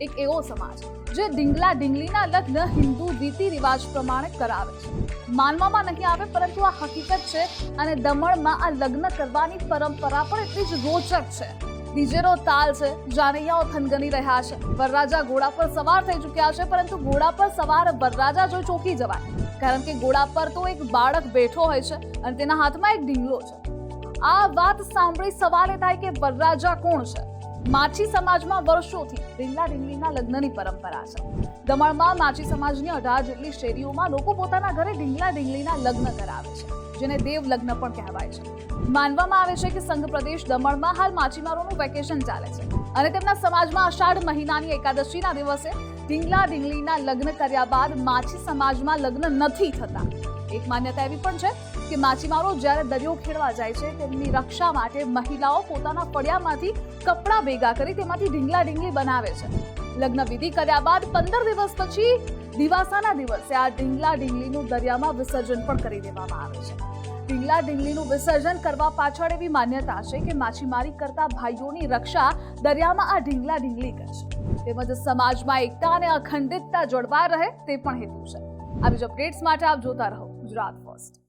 એક એવો સમાજ જે ઢીંગલા ઢીંગલીના લગ્ન હિન્દુ રીતિ રિવાજ પ્રમાણે કરાવે છે. માનવામાં નહીં આવે, પરંતુ આ હકીકત છે અને દમણમાં આ લગ્ન કરવાની પરંપરા પણ એટલી જ રોચક છે. ડીજેનો તાલ છે, જાનૈયાઓ થનગની રહ્યા છે. વરરાજા ઘોડા પર સવાર થઈ ચૂક્યા છે, પરંતુ ઘોડા પર સવાર વરરાજા જોઈ ચોકી જવાય. કારણ કે ઘોડા પર તો એક બાળક બેઠો હોય છે અને તેના હાથમાં એક ઢીંગલો છે. આ વાત સાંભળી સવાલ એ થાય કે વરરાજા કોણ છે? માછી સમાજમાં વર્ષોથી ઢીંગલા ઢીંગલીના લગ્નની પરંપરા છે. દમણમાં માછી સમાજની અઢાર જેટલી શેરીઓમાં લોકો પોતાના ઘરે ઢીંગલા ઢીંગલીના લગ્ન કરાવે છે, જેને દેવ લગ્ન પણ કહેવાય છે. માનવામાં આવે છે કે સંઘ પ્રદેશ દમણમાં હાલ માછીમારોનું વેકેશન ચાલે છે અને તેમના સમાજમાં અષાઢ મહિનાની એકાદશીના દિવસે ઢીંગલા ઢીંગલીના લગ્ન કર્યા બાદ માછી સમાજમાં લગ્ન નથી થતા. એક માન્યતા એવી પણ છે કે માછીમારો જ્યારે દરિયો ખેડવા જાય છે, તેમની રક્ષા માટે મહિલાઓ પોતાના ફળિયામાંથી કપડાં ભેગા કરી તેમાંથી ઢીંગલા ઢીંગલી બનાવે છે. લગ્ન વિધિ કર્યા બાદ પંદર દિવસ પછી દિવાસાના દિવસે આ ઢીંગલા ઢીંગલીનું દરિયામાં વિસર્જન પણ કરી દેવામાં આવે છે. ઢીંગલા ઢીંગલીનું વિસર્જન કરવા પાછળ એવી માન્યતા છે કે માછીમારી કરતા ભાઈઓની રક્ષા દરિયામાં આ ઢીંગલા ઢીંગલી કરશે તેમજ સમાજમાં એકતા અને અખંડિતતા જળવાઈ રહે તે પણ હેતુ છે. આવી જ અપડેટ્સ માટે આપ જોતા રહો ગુજરાત ફર્સ્ટ.